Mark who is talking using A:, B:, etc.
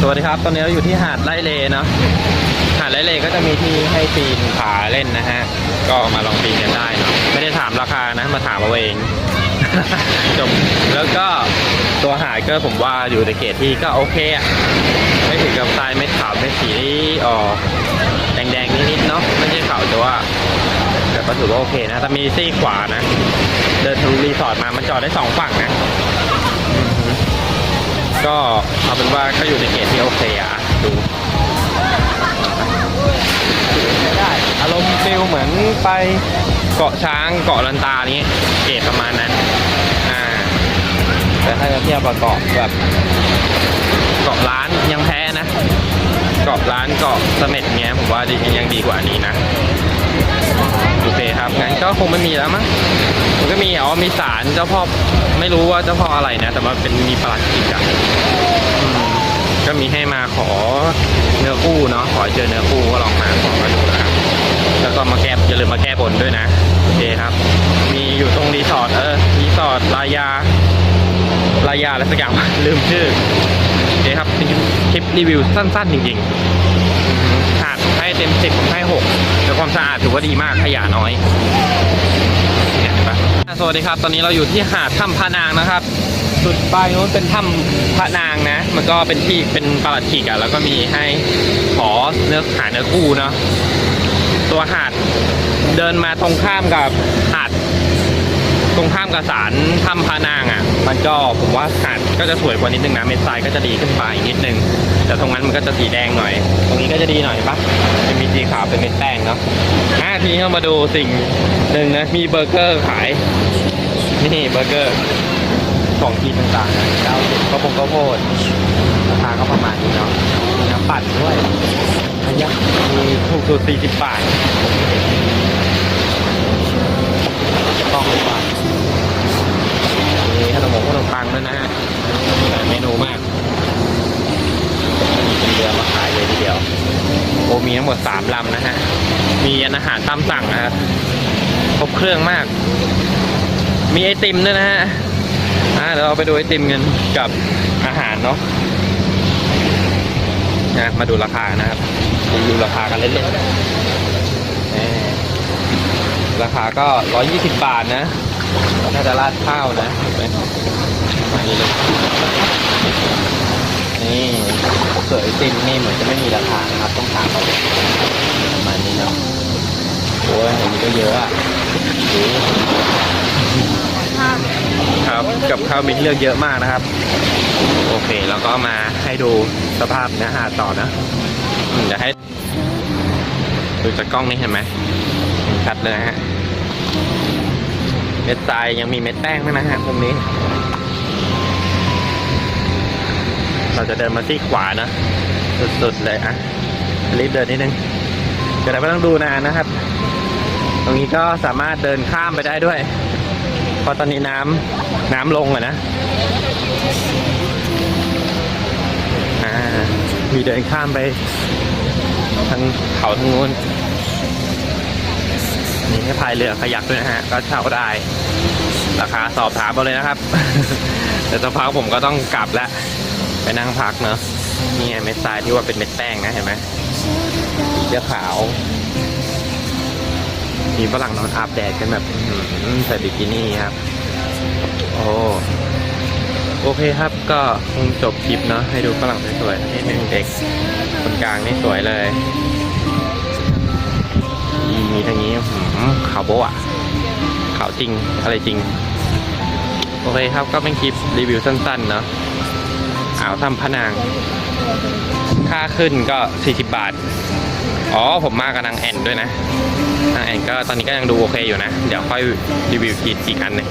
A: สวัสดีครับ ตอนนี้เราอยู่ที่หาดไร่เลเนาะหาดไร่เลก็จะมีที่ให้ปีนผาเล่นนะฮะ ก็มาลองปีนกันได้เนาะไม่ได้ถามราคานะมาถามเอาเองจบแล้วก็ตัวหาดก็ผมว่าอยู่ในเกรดที่ก็โอเคอะไม่ถึงกับทรายไม่ขาวไม่สีอ๋อแดงๆนิดๆเนาะไม่ใช่ขาวแต่ว่าแต่ก็ถือว่าโอเคนะแต่มีซี่ขวานะ เดินทะลุรีสอร์ทมามันจอดได้สองฝั่งนะ ก็เอาเป็นว่าก็อยู่ในเกณฑ์ที่โอเคอะดูได้อารมณ์ฟิลเหมือนไปเกาะช้างเกาะลันตานี้เกตประมาณนั้นอ่าแต่ถ้าจะเทียบกับเกาะแบบเกาะล้านยังแพ้นะเกาะล้านเกาะเสม็ดเงี้ยผมว่ายังดีกว่านี้นะโอเค ครับงั้นก็คงไม่มีแล้วมั้งมันก็มีอ๋อมีสารเจ้าพ่อไม่รู้ว่าเจ้าพ่ออะไรนะ แต่ว่าเป็นมีประหลัดขิกอะก็มีให้มาขอเนื้อคู่เนาะขอเจอเนื้อคู่ก็ลองมาขอมาดูนะครับแล้วก็มาแก้อย่าลืมมาแก้บนด้วยนะโอเคครับ มีอยู่ตรงรีสอร์ทเออรีสอร์ทลายาลายาอะไรสักอย่างลืมชื่อโอเคครับเป็นคลิปรีวิวสั้น ๆ จริง ๆาดให้เต็มสิบผมให้หกแต่ความสะอาดถือว่าดีมากขยะน้อยสวัสดีครับ ตอนนี้เราอยู่ที่หาดถ้ำพระนางนะครับ สุดปลายนู้นเป็นถ้ำพระนางนะ มันก็เป็นที่เป็นปลัดขีกอะแล้วก็มีให้ขอเนื้อหาเนื้อคู่เนาะตัวหาดเดินมาตรงข้ามกับหาด ตรงข้ามกับศาลถ้ำพระนางอะ มันก็ผมว่าหาดก็จะสวยกว่านิดนึงนะเม็ดทรายก็จะดีขึ้นไปนิดนึง แต่ตรงนั้นมันก็จะสีแดงหน่อย ตรงนี้ก็จะดีหน่อยปะจะมีสีขาวเป็นเม็ดแป้งเนาะอะทีนี้เรามาดูสิ่งหนึ่งนะมีเบอร์เกอร์ขายนี่เบอร์เกอร์ของกินต่างๆนะเก้าสิบข้าวโพดข้าวโพดราคาก็ประมาณนี้เนาะน้ำปั่นด้วยระยะมีถูกสุด40 บาทต้องเลยว่า มีขนมหมกขนมปังด้วยนะฮะหลายเมนูมากมีเป็นเรือมาขายเลยทีเดียว โอ้ มีทั้งหมดสามลำนะฮะ มีอาหารตามสั่งนะครับครบเครื่องมาก มีไอติมด้วยนะฮะอ่าเดี๋ยวเราไปดูไอติมกันกับอาหารเนาะนะมาดูราคานะครับรีวิวราคากันเล่นๆราคาก็ 120 บาทนะน่าจะราดข้าวนะไหมานี่เลย เกิดไอติมนี่เหมือนจะไม่มีราคานะครับ ต้องถามเขาประมาณนี้เนาะโอ้ยอย่างนี้ก็เยอะอะครับกับข้าวมีเลือกเยอะมากนะครับ โอเคแล้วก็มาให้ดูสภาพเนื้อหาต่อนะเดี๋ยวให้ดูจากกล้องนี่เห็นไหมชัดเลยฮะเม็ดทรายยังมีเม็ดแป้งด้วยนะฮะมุมนี้ เราจะเดินมาที่ขวานะสุดๆเลยอะรีบเดินนิดนึงเดี๋ยวเราไม่ต้องดูนานนะครับ ตรงนี้ก็สามารถเดินข้ามไปได้ด้วยเพราะตอนนี้น้ำน้ำลงอะนะอ่ามีเดินข้ามไปทางเขาทางนู้นนี่ให้พายเรือขยักด้วยนะฮะ ก็เช่าได้ ราคาสอบถามมาเลยนะครับ แต่สักพักผมก็ต้องกลับแล้ว ไปนั่งพักเนอะนี่ไงเม็ดทรายที่ว่าเป็นเม็ดแป้งนะเห็นไหมสีจะขาวมีฝรั่งนอนอาบแดดกันแบบใส่บิกินี่ครับ โอ้โอเคครับก็คงจบคลิปเนาะให้ดูฝรั่งสวยๆนิดนึงเด็กคนกลางนี่สวยเลยมีทางนี้หืมขาวโบะอะขาวจริงอะไรจริง โอเคครับก็เป็นคลิปรีวิวสั้นๆเนาะาวถ้ำพนาง ค่าขึ้นก็ 40 บาท อ๋อ ผมมากับนางแอนด้วยนะ นางแอนก็ตอนนี้ก็ยังดูโอเคอยู่นะ เดี๋ยวค่อยรีวิวอีกอีกอันหนึ่ง